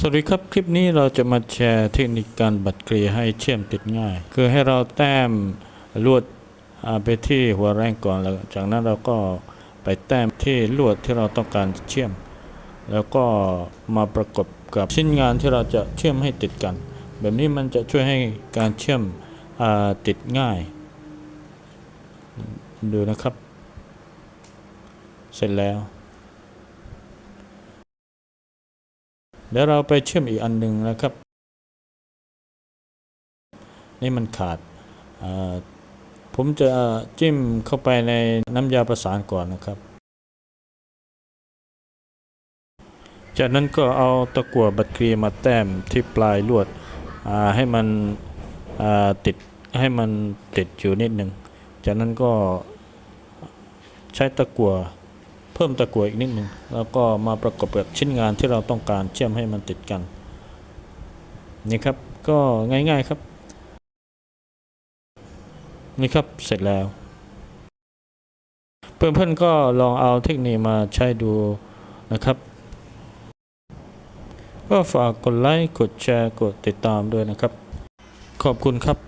สวัสดีครับ คลิปนี้เราจะมาแชร์เทคนิคการบัดเกลียให้เชื่อมติดง่าย คือให้เราแต้มลวดไปที่หัวแรงก่อนแล้วจากนั้นเราก็ไปแต้มที่ลวดที่เราต้องการเชื่อม แล้วก็มาประกบกับชิ้นงานที่เราจะเชื่อมให้ติดกัน แบบนี้มันจะช่วยให้การเชื่อมอติดง่าย ดูนะครับ เสร็จแล้ว เดี๋ยวเราไปเชื่อมอีกอันหนึ่งนะครับ นี่มันขาด ผมจะจิ้มเข้าไปในน้ำยาประสานก่อนนะครับ จากนั้นก็เอาตะกั่วบัตรเคลียร์มาแต้มที่ปลายลวดให้มันติดให้มันติดอยู่นิดหนึ่ง จากนั้นก็ใช้ตะกั่ว เพิ่มตะกั่วอีกนิดหนึ่งแล้วก็มาประกอบกับชิ้นงานที่เราต้องการเชื่อมให้มันติดกันนี่ครับก็ง่ายๆครับนี่ครับเสร็จแล้ว เพื่อนๆก็ลองเอาเทคนิคมาใช้ดูนะครับ ก็ฝากกดไลค์กดแชร์กดติดตามด้วยนะครับ ขอบคุณครับ